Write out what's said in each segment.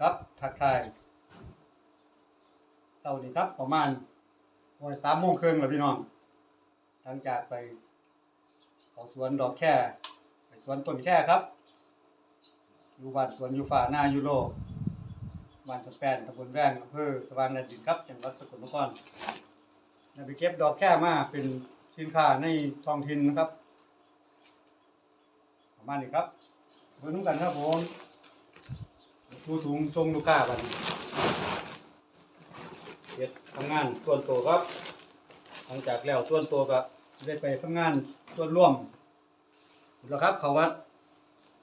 ครับทักทายเสาร์นี้ครับ ประมาณวันสามโมงครึ่งแล้วพี่น้องหลังจากไปเขาสวนดอกแค่ไปสวนต้นแค่ครับ อยู่บ้านสวนอยูฟ้าหน้ายูโรบ้านสแปนตำบลแวงอำเภอสว่างแดนดินครับจังหวัดสกลนครได้ไปเก็บดอกแค่มาเป็นสินค้าในท้องถิ่นนะครับ ประมาณนี้ครับเบิ่งนำกันครับผม ทูถุงทรงลูกค้าบัดนี้เฮ็ดทำงานส่วนตัวครับ หลังจากแล้วส่วนตัวก็ได้ไปทำงานส่วนร่วมแล้วครับ เขาวัด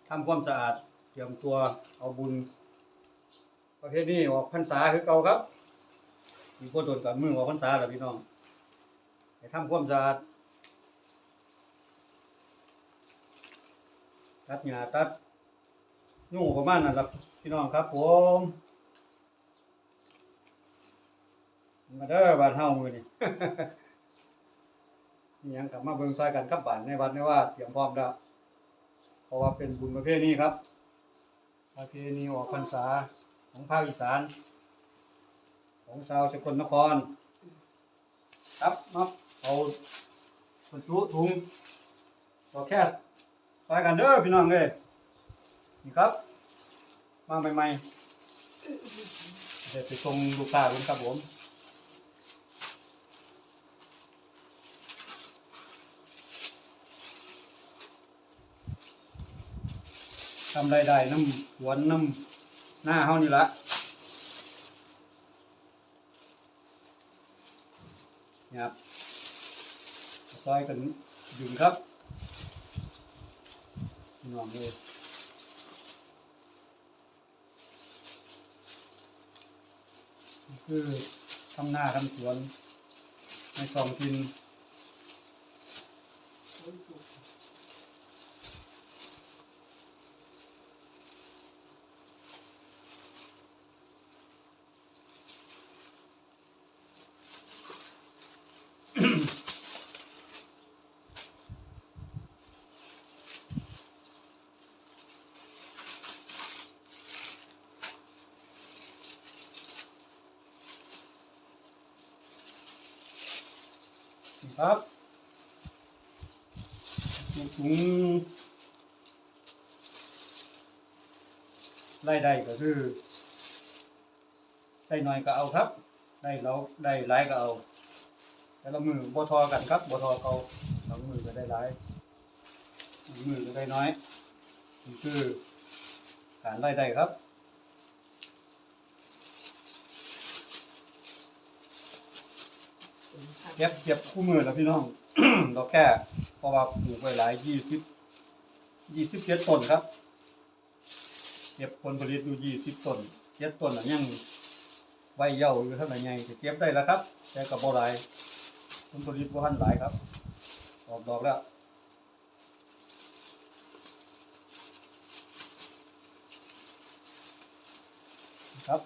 ทำความสะอาดเตรียมตัวเอาบุญ ประเภทนี้ออกพรรษาคือเก่าครับ มีคนโดนกับมือออกพรรษาแล้วพี่น้องไปทำความสะอาดตัดหญ้าตัดยุ่งประมาณนั้นครับ พี่น้องครับผมมาเด้อบ้านเฮามือนี้มีหยังกลับมาเบิ่งซอยกันกับบ้านในวัดในว่าเตรียมพร้อมแล้วเพราะว่าเป็นบุญประเภทนี้ครับประเพณีออกพรรษาของภาคอีสาน ของชาวสกลนคร ครับมาเอาบรรจุถุงต่อแค่ซอยกันเด้อพี่น้องเอ้ยนี่ครับ มาใหม่ๆเดี๋ยวไปส่งลูกค้าเพิ่นครับผมทำรายได้น้ำสวนน้ำหน้าเฮานี่ละนี่ครับซอยกันดึงครับน้องเลย คือทำหน้าทำสวนในกองทิน ครับถุงไล่ได้ก็คือได้น้อยก็เอาครับ ได้เราได้หลายก็เอา แต่ละมือบทอกันครับบทอเขาบางมือก็ได้หลายมือก็ได้น้อย คือการไล่ได้ครับ เก็บเก็บคู่มือแล้วพี่น้อง เราแค่เพราะว่าปลูกไว้หลายยี่สิบยี่สิบเจ็ดต้นครับ เก็บผลผลิตอยู่ยี่สิบต้นเจ็ดต้นน่ะยังใบเย่าอยู่เท่าไหร่ไงจะเก็บได้แล้วครับ แต่กับบ่หลายผลผลิตบ่ทันหลายครับออกดอกแล้วครับ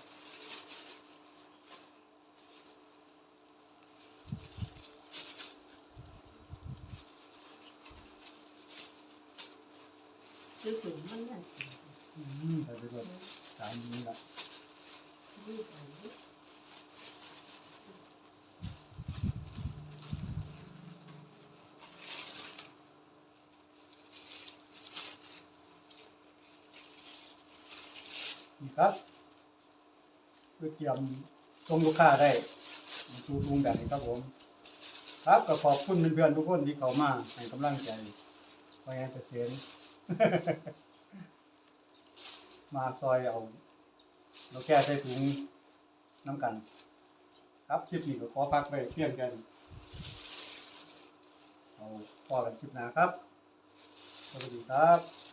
ซื้อถุงมันนั่นอืมไปก่อนตามนี้ละยืดไปนี่ครับเพื่อเตรียมส่งลูกค้าได้ดูทุงแบบนี้ครับผม ครับก็ขอบคุณเพื่อนๆทุกคนที่เขามาให้กำลังใจพยายามจะเสียน มาซอยเอาเราแก้ใส่ถุงน้ำกัน ครับคลิปนี้ก็ขอพักไปเพียงกันเอาพอกันคลิปหน้าครับสวัสดีครับ